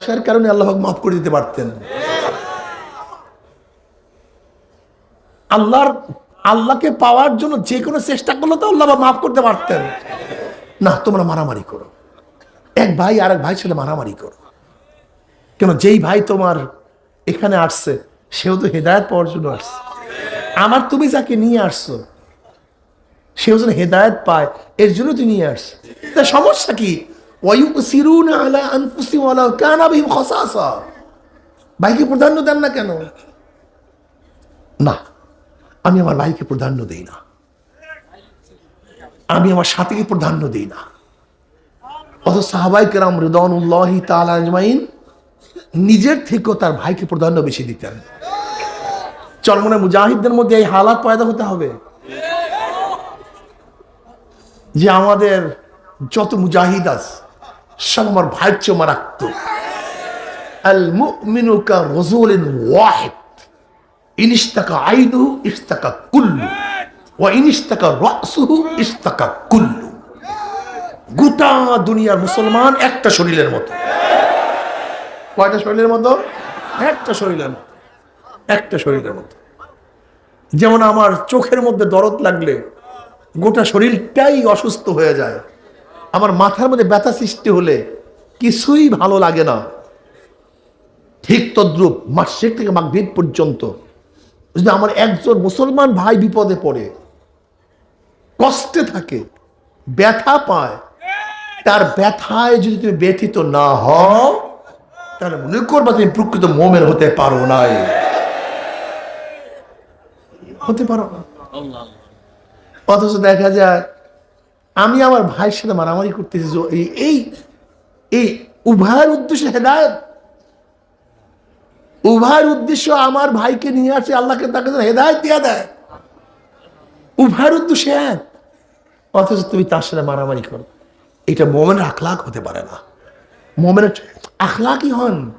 আসার কারণে আল্লাহ মাফ করে দিতে পারতেন। আল্লাহর, আল্লাহকে পাওয়ার জন্য যে কোনো চেষ্টা করলে তো আল্লাহ মাফ করতে পারতেন। না, তোমরা মারামারি করো। এক ভাই আর এক ভাইয়ের সাথে মারামারি করো। কেন, যেই ভাই তোমার এখানে আসছে, সেও তো হেদায়ত পাওয়ার জন্য আসছে। আমার তুমি যাকে নিয়ে আসছো, সেও যেন হেদায়ত পায়, এর জন্য তুই নিয়ে আসছে। তা সমস্যা কি? ওয়ায়ুসিরুন আলা আনফুসিহিম ওয়ালাউ কানা বিহিম খাসাসা ভাইকে প্রাধান্য দেন না কেন? না, আমি আমার ভাইকে প্রাধান্য দেই না। আমি আমার সাথীকে প্রাধান্য দেই না। অত সাহাবাই কেরাম রিদনুল্লাহি তাআলা আজমাইন নিজের থেকেও তার ভাইকে প্রাধান্য বেশি দিতেন। চরমনে মুজাহিদদের মধ্যে এই হালাত পয়দা হতে হবে। যে আমাদের যত মুজাহিদ আছে সব আমার ভাইয়ের চেয়ে মারাত্মক কুল্লু। ওয়া কুল্লু। গোটা দুনিয়ার মুসলমান একটা শরীরের মতো। কয়টা শরীরের মতো? একটা শরীরের মতো। একটা শরীরের মতো। যেমন আমার চোখের মধ্যে দরদ লাগলে গোটা শরীরটাই অসুস্থ হয়ে যায়। আমার মাথার মধ্যে ব্যথা সৃষ্টি হলে কিছুই ভালো লাগে না। ঠিক তদ্রুপ মাসিক থেকে মাগভীর পর্যন্ত। যদি আমার একজন মুসলমান ভাই বিপদে পড়ে, কষ্টে থাকে, ব্যথা পায়, তার ব্যথায় যদি তুমি ব্যথিত না হও, তাহলে মনে করবা তুমি প্রকৃত মোমের হতে পারো নাই। হতে পারো না। অথচ দেখা যায় আমি আমার ভাইয়ের সাথে মারামারি করতেছি এই- এই উভয়ের উদ্দেশ্যে হেদায়ত। উভয়ের উদ্দেশ্য আমার ভাইকে নিয়ে আসে, আল্লাহকে তাকে হেদায়ত দিয়া দেয়। উভয়ের উদ্দেশ্য এক, অথচ তুমি তার সাথে মারামারি করো। এটা মোমেনের আখলাক হতে পারে না। মোমেনের আখলাকি হন।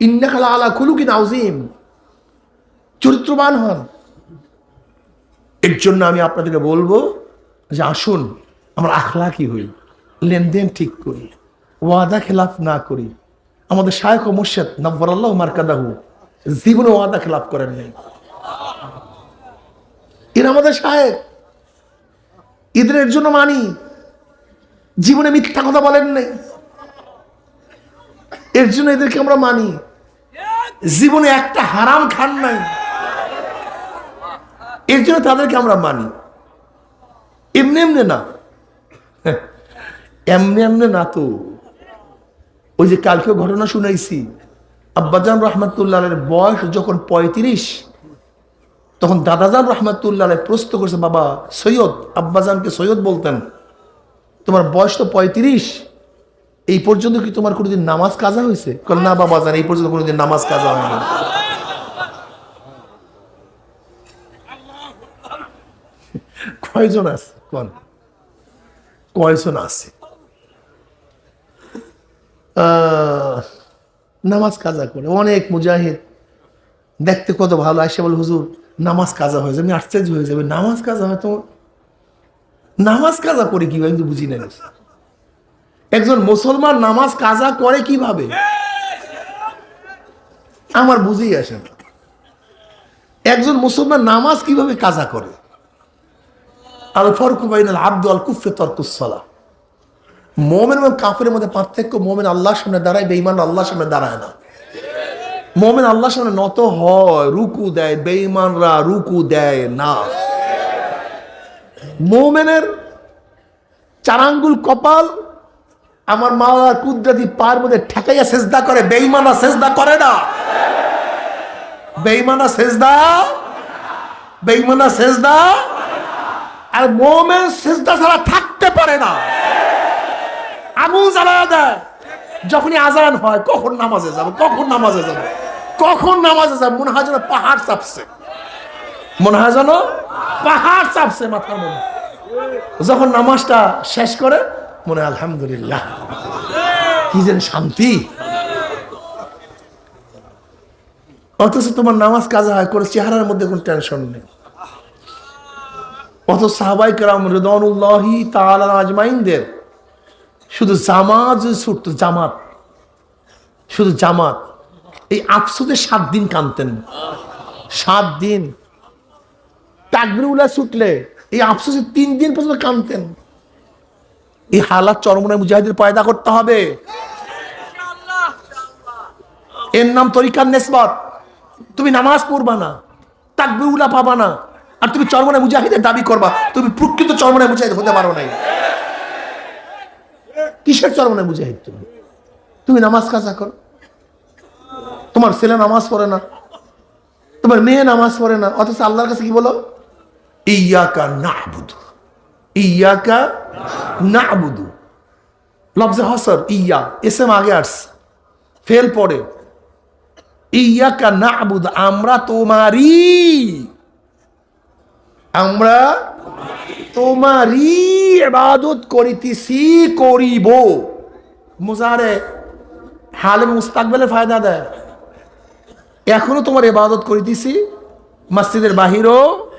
ইন্নাখালা আলা খুলুকিন নাউজিম চরিত্রবান হন। এর জন্য আমি আপনাদেরকে বলব যে আসুন আমরা আখলাকি হই, লেনদেন ঠিক করি, ওয়াদা খেলাফ না করি। আমাদের শায়ক ও মুর্শেদ নব্বর আল্লাহ মার্কাদাহু জীবনে ওয়াদা খেলাফ করেন নাই। এরা আমাদের ঈদের এর জন্য মানি, জীবনে মিথ্যা কথা বলেন নাই। এর জন্য এদেরকে আমরা মানি, জীবনে একটা হারাম খান নাই। এর জন্য তাদেরকে আমরা মানি। এমনি এমনি না এমনি এমনি না তো। ওই যে কালকে ঘটনা শুনাইছি, আব্বাজান রহমতুল্লাহের বয়স যখন পঁয়ত্রিশ, তখন দাদাজান রহমতুল্লাহ প্রশ্ন করছে, বাবা, সৈয়দ, আব্বাজানকে সৈয়দ বলতেন, তোমার বয়স তো পঁয়ত্রিশ, এই পর্যন্ত কি তোমার কোনোদিন নামাজ কাজা হয়েছে? না বাবা জান এই পর্যন্ত কোনোদিন নামাজ কাজা হয়নি কয়জন আছে? কয়জন আছে? নামাজ কাজা করে। অনেক মুজাহিদ দেখতে কত ভালো। আসে বলে, হুজুর, নামাজ কাজা হয়ে যাবে আশ্চর্য হয়ে যাবে। নামাজ কাজা হয় তো, নামাজ কাজা করে কীভাবে কিন্তু বুঝি না একজন মুসলমান নামাজ কাজা করে কীভাবে? আমার বুঝেই আসে না। একজন মুসলমান নামাজ কীভাবে কাজা করে? আল ফরকু বাইনাল আব্দু আল কুফে তর্কুসলা মোমেন এবং কাফের মধ্যে পার্থক্য মোমেন আল্লাহর সামনে দাঁড়ায়, বেঈমান আল্লাহর সামনে দাঁড়ায় না। মোমেন আল্লাহর সামনে নত হয়, রুকু দেয়, বেঈমানরা রুকু দেয় না। মোমেনের চারাঙ্গুল কপাল আমার মাওলার কুদরতি পার মধ্যে ঠেকাইয়া সেজদা করে বেঈমানা সেজদা করে না। বেঈমানা সেজদা বেঈমানা সেজদা, আর মোমেন সেজদা ছাড়া থাকতে পারে না। আগুন জ্বালা দেয় যখনই আজান হয়, কখন নামাজে যাবে, কখন নামাজে যাবে, কখন নামাজে যাবে মনে হয় যেন পাহাড় চাপছে। মনে হয় যেন পাহাড় চাপছে মাথার মধ্যে। যখন নামাজটা শেষ করে, মনে আলহামদুলিল্লাহ, কি যেন শান্তি। অথচ তোমার নামাজ কাজা হয় করে চেহারার মধ্যে কোনো টেনশন নেই। অথচ সাহাবাই কেরাম রিদনুল্লাহি তাআলা আজমাইনদের শুধু জামাত যদি ছুটতো, জামাত। শুধু জামাত। এই আফসোসে সাত দিন কানতেন। সাত দিন। তাকবিরুল্লাহ ছুটলে এই আফসোসে তিন দিন পর্যন্ত কানতেন। এই হালাত চরমনায় মুজাহিদের পয়দা করতে হবে। এর নাম তরিকার নেসবত। তুমি নামাজ পড়বা না তাকবিরুল্লাহ পাবা না, আর তুমি চরমনায় মুজাহিদের দাবি করবা। তুমি প্রকৃত চরমনায় মুজাহিদ হতে পারো নাই। কিসের চরমনায় মুজাহিদ তুমি? তুমি নামাজ কাজা করো। তোমার ছেলে নামাজ পড়ে না। তোমার মেয়ে নামাজ পড়ে না। অথচ আল্লাহর কাছে কি বলো? ইয়াকা না বুধু ইয়াকা না বুধু লফজে হসর, ইয়া। এসএম আগে আসছে। ফেল পড়ে। ইয়াকা না বুধ আমরা তোমারই আমরা তোমারই ইবাদত করিতেছি, করিব। মুজারে, হালে মুস্তাকবেলে ফায়দা দেয়। এখনও তোমার এবাদত করিতেছি, মসজিদের বাহিরও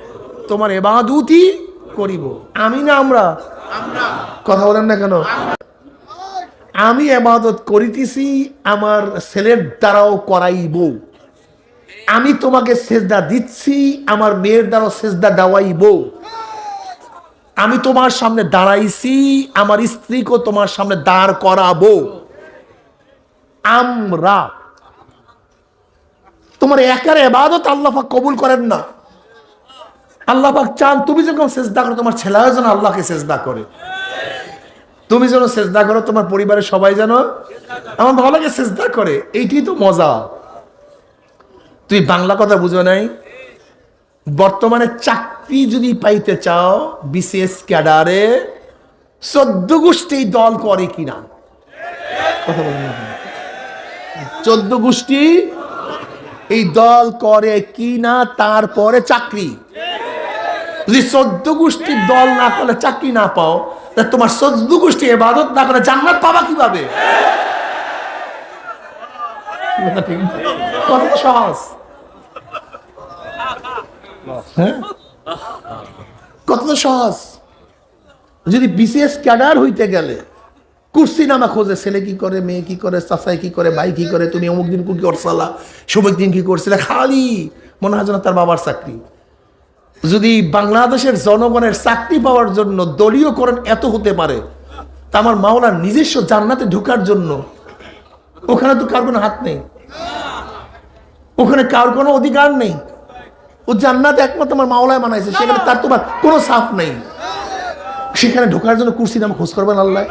তোমার এবাদতই করিব। আমি না আমরা? কথা বলেন না কেন? আমি এবাদত করিতেছি, আমার ছেলের দ্বারাও করাইব। আমি তোমাকে সেজদা দিচ্ছি, আমার মেয়ের দ্বারাও সেজদা দেওয়াইব। আমি তোমার সামনে দাঁড়াইছি, আমার স্ত্রীকেও তোমার সামনে দাঁড় করাবো। আমরা তোমার একার এবাদত আল্লাহাক কবুল করেন না। আল্লাহাক চান তুমি যখন চেষ্টা করো, তোমার ছেলেও যেন আল্লাহকে চেষ্টা করে। তুমি যেন চেষ্টা করো, তোমার পরিবারের সবাই যেন আমার ভালো লাগে চেষ্টা করে। এইটাই তো মজা। তুই বাংলা কথা বুঝো নাই? বর্তমানে চাকরি যদি পাইতে চাও বিশেষ ক্যাডারে চোদ্দ গোষ্ঠী দল করে কিনা? চোদ্দ গোষ্ঠী এই দল করে কি না তারপরে চাকরি? যদি চোদ্দ গোষ্ঠীর দল না করলে চাকরি না পাও, তা তোমার চোদ্দ গোষ্ঠী এবাদত না করে জান্নাত পাবা কীভাবে? কত সহজ হ্যাঁ? কত সহজ যদি বিসিএস ক্যাডার হইতে গেলে, কুর্সি নামা খোঁজে, ছেলে কি করে, মেয়ে কি করে, চাচাই কি করে, ভাই কি করে, তুমি অমুক দিন কি করছালা সমুক দিন কি করছিলে, খালি মনে হয় তার বাবার চাকরি। যদি বাংলাদেশের জনগণের চাকরি পাওয়ার জন্য দলীয়করণ এত হতে পারে, তা আমার মাওলার নিজস্ব জান্নাতে ঢুকার জন্য, ওখানে তো কার কোনো হাত নেই। ওখানে কার কোনো অধিকার নেই। ও জান্নাত একমাত্র আমার মাওলায় বানাইছে, সেখানে তার তোমার কোনো সাফ নেই। সেখানে ঢোকার জন্য কুর্সি নাম খোঁজ করবেন আল্লাহ।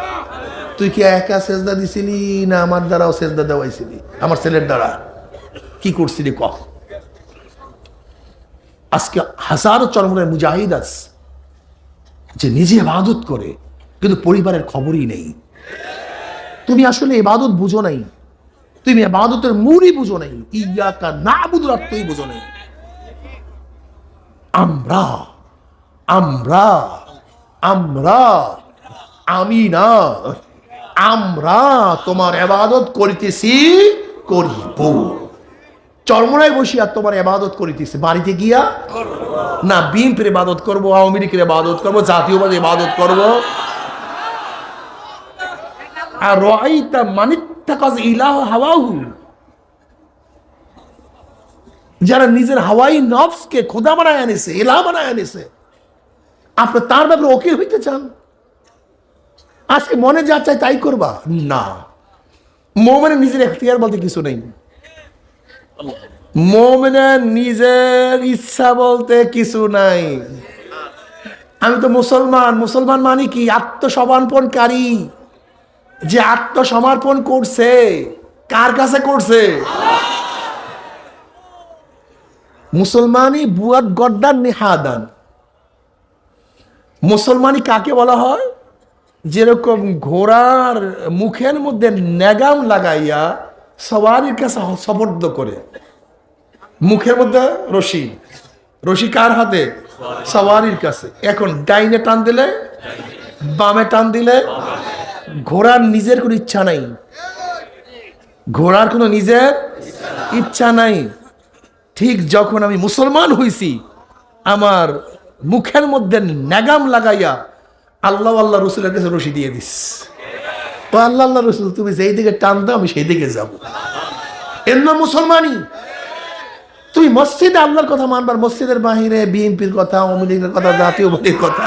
তুই কি একা সেজদা দিছিলি না আমার দ্বারাও সেজদা দেওয়াইছিলি? আমার ছেলের দ্বারা। কি করছিলি ক? আজকে হাজারো চরমনের মুজাহিদ আছে, যে নিজে ইবাদত করে, কিন্তু পরিবারের খবরই নেই। তুমি আসলে ইবাদত বুঝো নাই। তুমি ইবাদতের মূলই বুঝো নাই, ইয়াকা না বুধুর অর্থই বুঝো নাই। আমরা আমরা আমরা, আমি না, আমরা তোমার এবাদত করিতেছি, করিব। চরমনায় বসিয়া তোমার এবাদত করিতেছি, বাড়িতে গিয়া? না, বিএনপির ইবাদত করব, আওয়ামী লীগের ইবাদত করব, জাতীয়বাদী ইবাদত করব। আর রাইতা মানিত্তা কাজ ইলাহ হাওয়াহু। যারা নিজের হাওয়াই নফসকে খোদা বানায় আনেছে এলা বানায় আনেছে আপনি তার ব্যাপারে ওকিল হইতে চান? আজকে মনে যা চাই তাই করবা? না। মোমেনের নিজের এখতিয়ার বলতে কিছু নেই। মোমেনের নিজের ইচ্ছা বলতে কিছু নাই। আমি তো মুসলমান। মুসলমান মানে কি? আত্মসমর্পণকারী। যে আত্মসমর্পণ করছে, কার কাছে করছে? মুসলমানই বুয়াদ গড্ডার নেহাদান। মুসলমানই কাকে বলা হয়? যেরকম ঘোড়ার মুখের মধ্যে নেগাম লাগাইয়া সবারই কাছে সবর্দ করে। মুখের মধ্যে রশি। রশি কার হাতে? সবারির কাছে। এখন ডাইনে টান দিলে, বামে টান দিলে ঘোড়ার নিজের কোনো ইচ্ছা নাই। ঘোড়ার কোনো নিজের ইচ্ছা নাই। ঠিক যখন আমি মুসলমান হইছি, আমার মুখের মধ্যে নাগাম লাগাইয়া আল্লাহ আল্লাহ রসুলের কাছে রশি দিয়ে দিস। ও আল্লাহ আল্লাহ রসুল, তুমি যেই দিকে টান দাও, আমি সেই দিকে যাব। এর মুসলমানই তুই মসজিদে আল্লাহর কথা মানবার, মসজিদের বাহিরে বিএনপির কথা, আওয়ামী কথা, জাতীয় পার্টির কথা।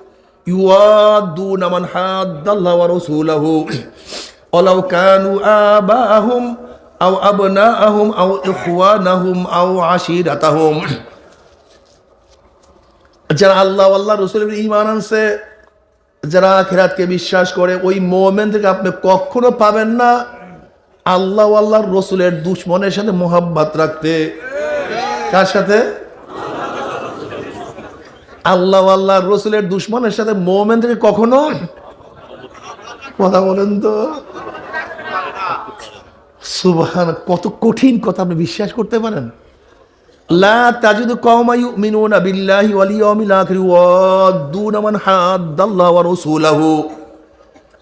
যারা আল্লাহ আল্লাহ ঈমান আনছে, যারা আখিরাতকে বিশ্বাস করে, ওই মোমেন্টকে আপনি কখনো পাবেন না আল্লাহ আল্লাহর রসুলের দুশ্মনের সাথে মোহাব্বত রাখতে। কার সাথে? আল্লাহ আল্লাহর রসুলের দুশ্মনের সাথে মোমেন থেকে কখনো? কথা বলেন তো। সুবহান, কত কঠিন কথা, আপনি বিশ্বাস করতে পারেন? লা তাজিদু কওমা ইউমিনুনা বিল্লাহি ওয়াল ইয়াউমিল আখির ওয়াদুনা মান হাদ্দাল্লাহু ওয়া রাসূলাহু।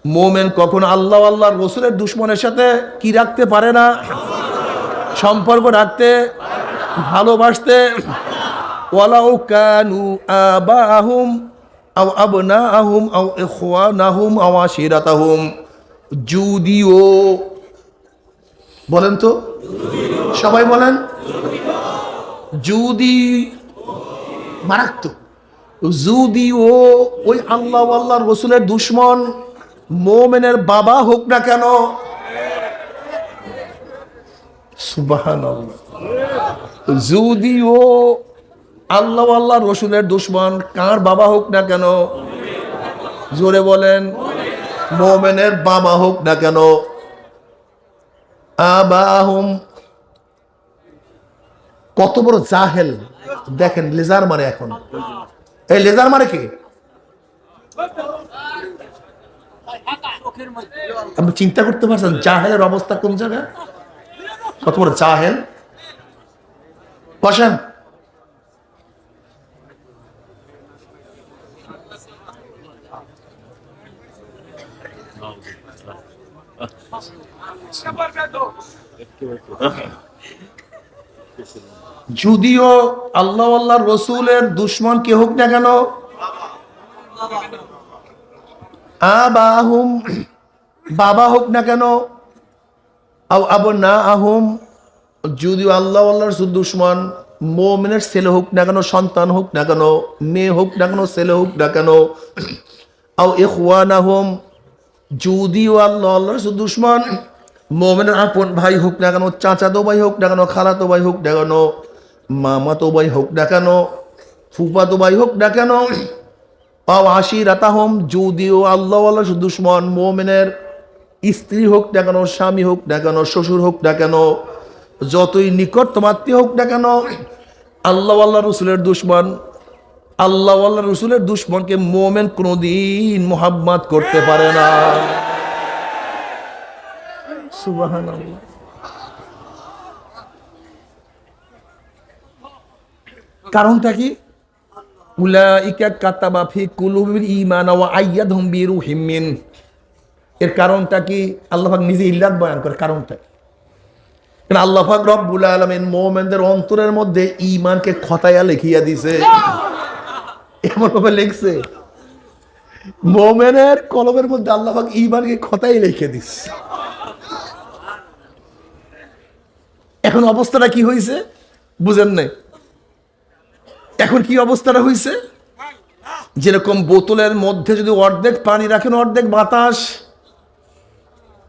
মোমেন কখনো আল্লাহ আল্লাহর রসুলের দুশ্মনের সাথে কি রাখতে পারে না? সম্পর্ক রাখতে, ভালোবাসতে ওয়ালাউ কানু আবাহুম আও আবনাহুম আও ইখওয়ানাহুম আও আশিরাতাহুম। বলেন তো। সবাই বলেন। যদি। মারাত্মক। যদি ও ওই আল্লাহ আল্লাহর রসুলের দুশ্মন, মোমেনের বাবা হোক না কেন। সুবাহান যদি ও আল্লাহ আল্লাহ রসুলের দুশ্মন, কার বাবা হোক না কেন? জোরে বলেন, মোমেনের বাবা হোক না কেন? আবাহুম। কত বড় জাহেল। দেখেন, লেজার মানে এখন। এই লেজার মানে কি? আপনি চিন্তা করতে পারছেন, জাহেলের অবস্থা কোন জায়গায়? কত বড় জাহেল? বসেন। যদিও আল্লাহ আল্লাহ রসুলের দুশ্মন কে হোক না কেন? আবাহুম, বাবা হোক না কেন? আও না আহুম যদিও আল্লাহ আল্লাহর শুধু দুশ্মন, মোমেনের ছেলে হোক না কেন, সন্তান হোক না কেন, মেয়ে হোক না কেন, ছেলে হোক না কেন, আও ইখওয়ান আহম যদিও আল্লাহ আল্লাহর শুধু দুশ্মন মোমেনের আপন ভাই হোক না কেন চাচাতো ভাই হোক না কেন খালাতো ভাই হোক না কেন মামাতো ভাই হোক না কেন ফুফাতো ভাই হোক না কেন পাও আশি রাতাহম যদিও আল্লাহ আল্লাহ দুশ্মন মোমেনের স্ত্রী হোক না কেন স্বামী হোক না কেন শ্বশুর হোক না কেন যতই নিকটতম আত্মীয় হোক না কেন আল্লাহ আল্লাহ রসুলের দুশ্মন আল্লাহ আল্লাহ রসুলের দুশ্মনকে মোমেন কোনোদিন মোহাম্মত করতে পারে না সুবাহান কারণটা কি? অন্তরের মধ্যে ঈমানকে খতায়া লিখিয়া দিছে। এমন ভাবে লিখছে। মোমেনের কলমের মধ্যে আল্লাহ পাক ঈমানকে খতাই লিখে দিছে। এখন অবস্থাটা কি হয়েছে বুঝেন নাই। এখন কি অবস্থাটা হয়েছে যেরকম বোতলের মধ্যে যদি অর্ধেক পানি রাখেন, অর্ধেক বাতাস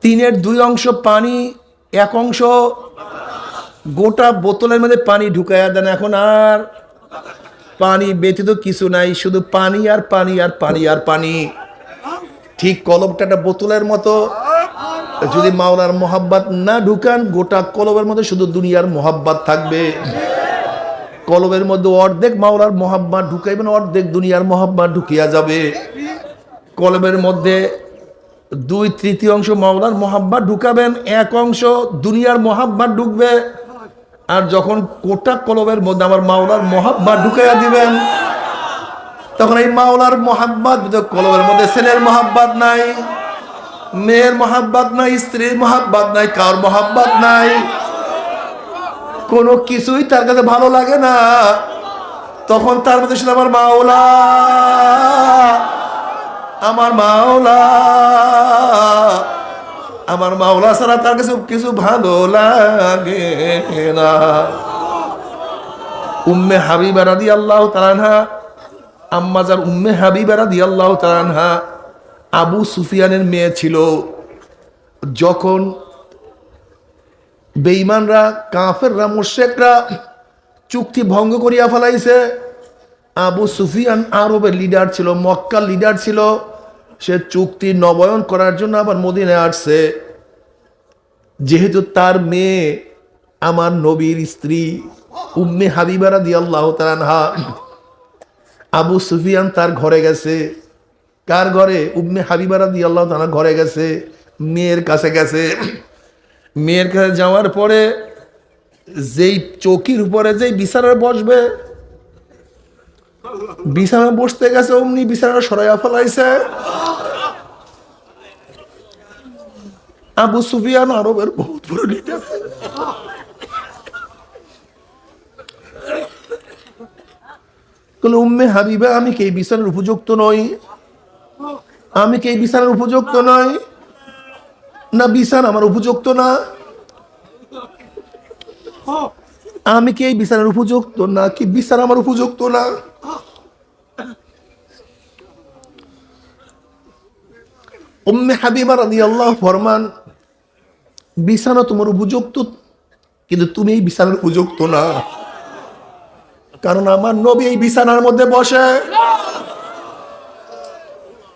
তিনের দুই অংশ পানি, এক অংশ গোটা বোতলের মধ্যে পানি ঢুকাইয়া দেন। এখন আর পানি ব্যতীত কিছু নাই, শুধু পানি আর পানি আর পানি আর পানি। ঠিক কলমটা বোতলের মতো যদি মাওলার মোহাব্বাত না ঢুকান, গোটা কলবের মধ্যে শুধু দুনিয়ার মোহাব্বাত থাকবে। কলবের মধ্যে অর্ধেক মাওলার মোহাব্বাত ঢুকাইবেন, অর্ধেক দুনিয়ার মোহাব্বাত ঢুকিয়া যাবে। কলবের মধ্যে দুই তৃতীয় অংশ মাওলার মহাব্বাত ঢুকাবেন, এক অংশ দুনিয়ার মহাব্বাত ঢুকবে। আর যখন কোটা কলবের মধ্যে আমার মাওলার মহাব্বাত ঢুকাইয়া দিবেন, তখন এই মাওলার মহাব্বাত, কলবের মধ্যে ছেলের মহাব্বাত নাই। মেয়ের মহাব্বাত নাই, স্ত্রীর মহাব্বাত নাই কার মহাব্বাত নাই। কোনো কিছুই তার কাছে ভালো লাগে না। তখন তার মধ্যে ছিল আমার মাওলা। আমার মাওলা। আমার মাওলা ছাড়া তার কাছে কিছু ভালো লাগে না। উম্মে হাবিবা রাদি আল্লাহ তালানহা আম্মাজার উম্মে হাবিবা রাদি আল্লাহ তালানহা আবু সুফিয়ানের মেয়ে ছিল। যখন বেঈমানরা, কাফেররা মুর্শেকরা চুক্তি ভঙ্গ করিয়া ফেলাইছে, আবু সুফিয়ান আরবের লিডার ছিল, মক্কার লিডার ছিল। সে চুক্তি নবায়ন করার জন্য আবার মদিনায় আসছে। যেহেতু তার মেয়ে আমার নবীর স্ত্রী উম্মে হাবিবারা দি আল্লাহ আবু সুফিয়ান তার ঘরে গেছে। কার ঘরে? উম্মে হাবিবারা দি আল্লাহ তালা ঘরে গেছে, মেয়ের কাছে গেছে। মেয়ের কাছে যাওয়ার পরে যেই চৌকির উপরে যেই বিছানায় বসবে বিছানা বসতে গেছে, অমনি বিছানা সরাইয়া ফেলাইছে। আবু সুফিয়ান আরবের বহুত বড় লিডার উম্মে হাবিবা, আমি কে বিছানার উপযুক্ত নই? আমি কি এই বিছানার উপযুক্ত নই? না বিছানা আমার উপযুক্ত না। আমি কি এই বিছানার উপযুক্ত না? কি বিছানা আমার উপযুক্ত না? উম্মে হাবিবা রাদি আল্লাহ ফরমান বিছানা তোমার উপযুক্ত, কিন্তু তুমি এই বিছানার উপযুক্ত না। কারণ আমার নবী এই বিছানার মধ্যে বসে।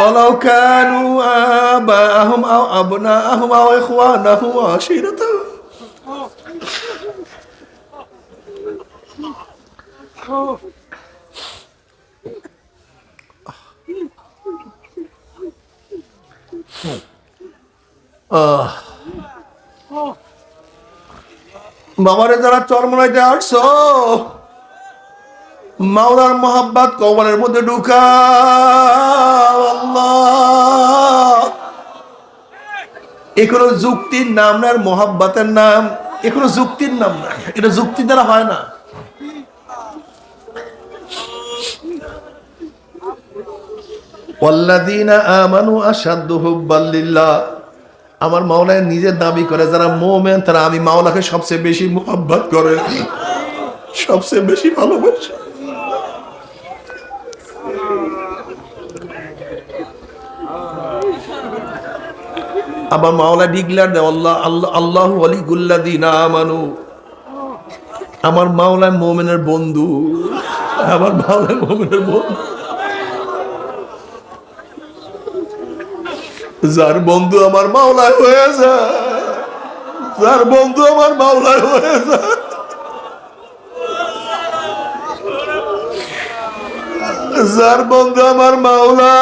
walau kanu abahum aw abna'ahum aw ikhwanahum aw বাবারে যারা চরমনাইতে আসছো মাওলার মোহাব্বত কবরের মধ্যে ঢুকা এ যুক্তির নাম না, আর নাম, এ যুক্তির নাম না। এটা যুক্তি দ্বারা হয় না। আমার মাওলায় নিজের দাবি করে, যারা মোমেন, তারা আমি মাওলাকে সবচেয়ে বেশি মোহাব্বত করে। সবচেয়ে বেশি ভালোবাসে। আবার মাওলা ডিগলার দেয়, আল্লাহ আল্লাহ আল্লাহ আলী গুল্লাদিন আমানু। আমার মাওলায় মোমেনের বন্ধু, আমার মাওলায় মোমেনের বন্ধু। যার বন্ধু আমার মাওলায় হয়ে যায়, যার বন্ধু আমার মাওলায় হয়ে যায়। যার বন্ধু আমার মাওলা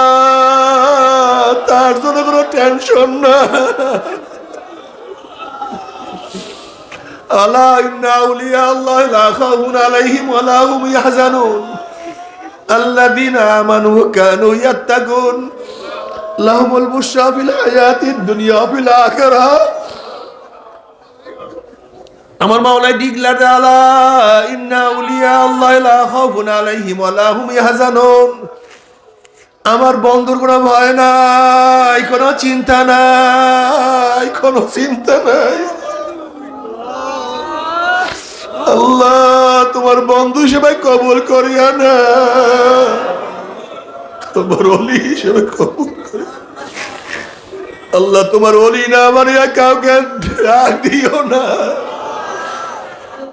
তার জন্য কোনো টেনশন না। আলা ইন্না আউলিয়া আল্লাহ লা খাউফুন আলাইহিম ওয়া লা হুম ইয়াহজানুন। আল্লাযীনা আমানু কানু ইয়াত্তাকুন। লাহুমুল বুশরা ফিল হায়াতিদ দুনিয়া ফিল আখিরাহ আমার মাওলাই ডিগলার আলা ইন্না উলিয়া আল্লাহ লা খাউফুন আলাইহিম ওয়া লা হুম আমার বন্ধুর কোনো ভয় নাই, কোনো চিন্তা নাই, কোনো চিন্তা নাই। আল্লাহ, তোমার বন্ধু হিসেবে কবুল করিয়া না। তোমার অলি হিসেবে কবুল আল্লাহ, তোমার অলি না বানিয়া কাউকে দিও না।